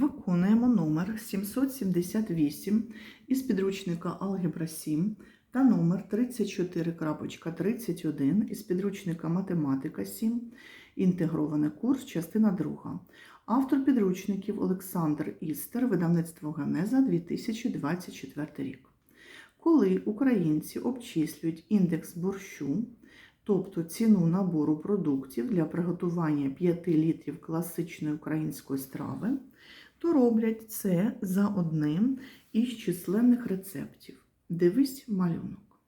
Виконуємо номер 778 із підручника Алгебра 7 та номер 34.31 із підручника Математика 7, інтегрований курс, частина 2. Автор підручників Олександр Істер, видавництво Генеза 2024 рік. Коли українці обчислюють індекс борщу, тобто ціну набору продуктів для приготування 5 літрів класичної української страви, то роблять це за одним із численних рецептів. Дивись малюнок.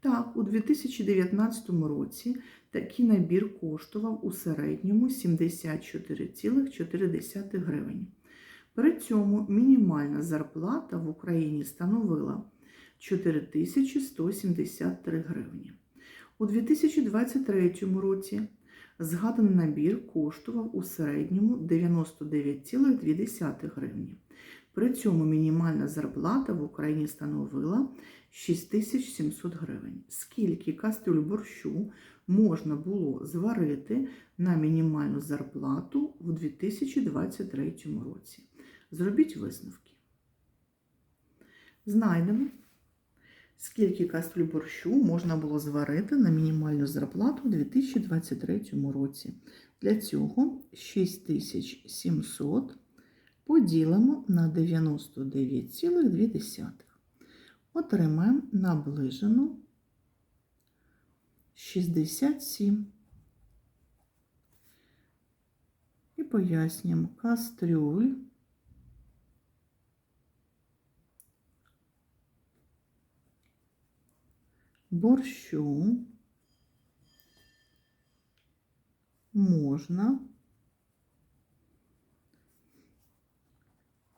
Так, у 2019 році такий набір коштував у середньому 74,4 гривень. При цьому мінімальна зарплата в Україні становила 4173 гривні. У 2023 році згаданий набір коштував у середньому 99,2 гривні. При цьому мінімальна зарплата в Україні становила 6700 гривень. Скільки кастрюль борщу можна було зварити на мінімальну зарплату в 2023 році? Зробіть висновки. Знайдемо, скільки кастрюль борщу можна було зварити на мінімальну зарплату у 2023 році. Для цього 6700 поділимо на 99,2. Отримаємо наближену 67. І пояснюємо кастрюль. Борщу можна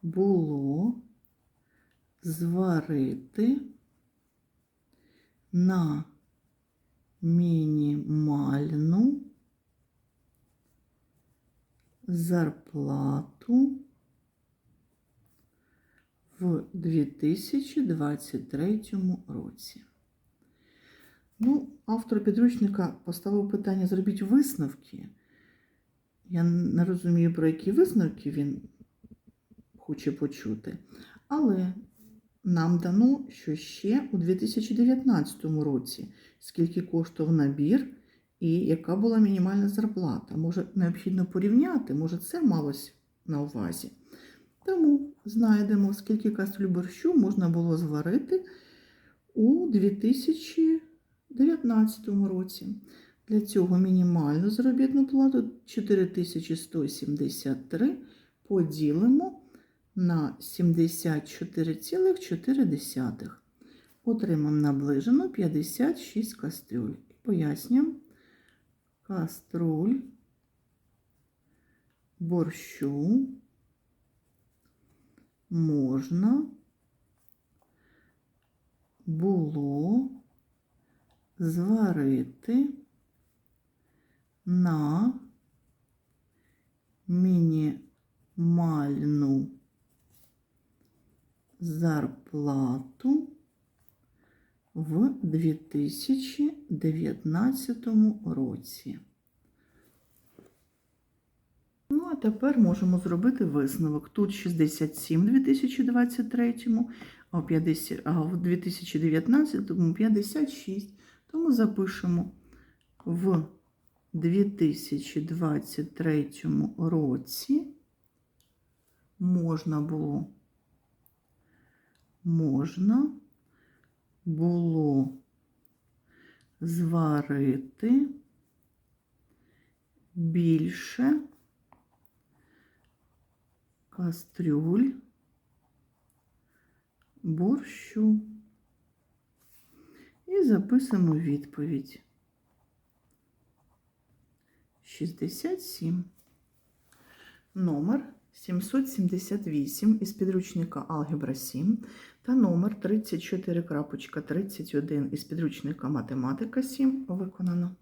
було зварити на мінімальну зарплату в 2023 році. Ну, автор підручника поставив питання зробіть висновки. Я не розумію, про які висновки він хоче почути. Але нам дано, що ще у 2019 році, скільки коштував набір і яка була мінімальна зарплата. Може, необхідно порівняти, може, це малось на увазі. Тому знайдемо, скільки кастрюль борщу можна було зварити у 2019 році. Для цього мінімальну заробітну плату 4173 поділимо на 74,4. Отримаємо наближено 56 кастрюль. Пояснюємо каструль борщу можна було зварити на мінімальну зарплату в 2019 році. Ну, а тепер можемо зробити висновок. Тут 67 в 2023, а в 50 а в 2019 56. Тому запишемо в 2023 році можна було можна було зварити більше кастрюль борщу. І записуємо відповідь. 67. Номер 778 із підручника Алгебра 7 та номер 34.31 із підручника Математика 7 виконано.